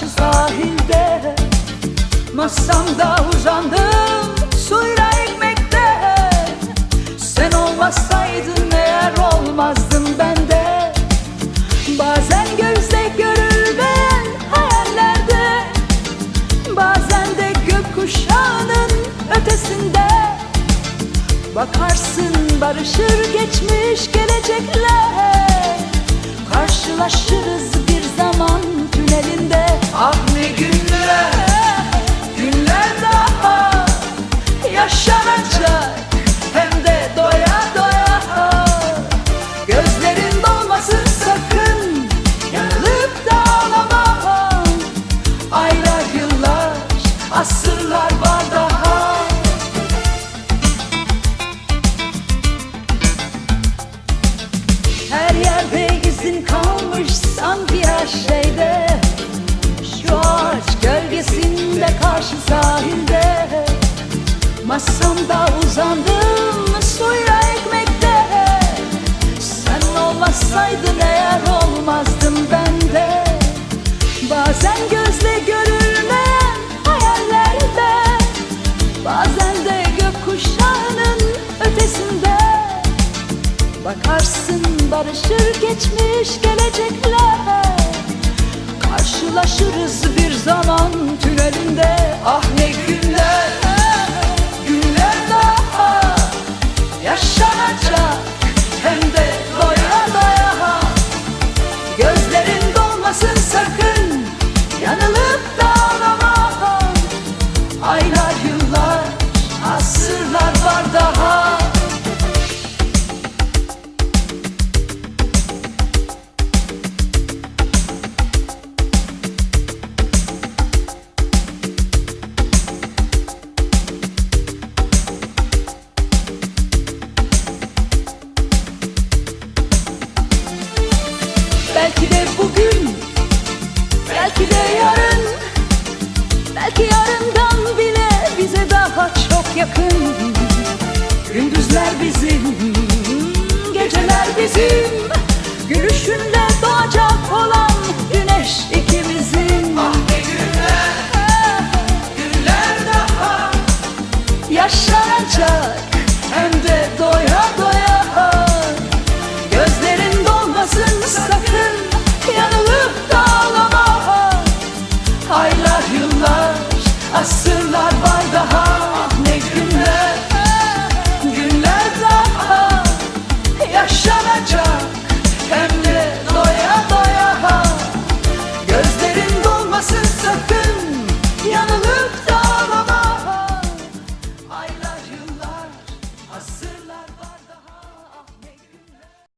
karşı sahilde Masamda uzandım suyla ekmekte Sen olmasaydın eğer olmazdım ben de. Bazen gözle görülmeyen hayallerde Bazen de gökkuşağının ötesinde. Bakarsın barışır geçmiş gelecekler Karşılaşırız yaşanacak Masamda uzandım suyla ekmekte? Sen olmasaydın eğer olmazdım ben de. Bazen gözle görülmeyen hayallerde Bazen de gökkuşağının ötesinde. Bakarsın barışır geçmiş gelecekler. Karşılaşırız bir zaman tünelinde Ah ne günler yaşanacak Hem de Belki de bugün Belki de yarın Belki yarından bile bize daha çok yakın. Gündüzler bizim Geceler bizim Gülüşünle doğacak olan güneş olacak hem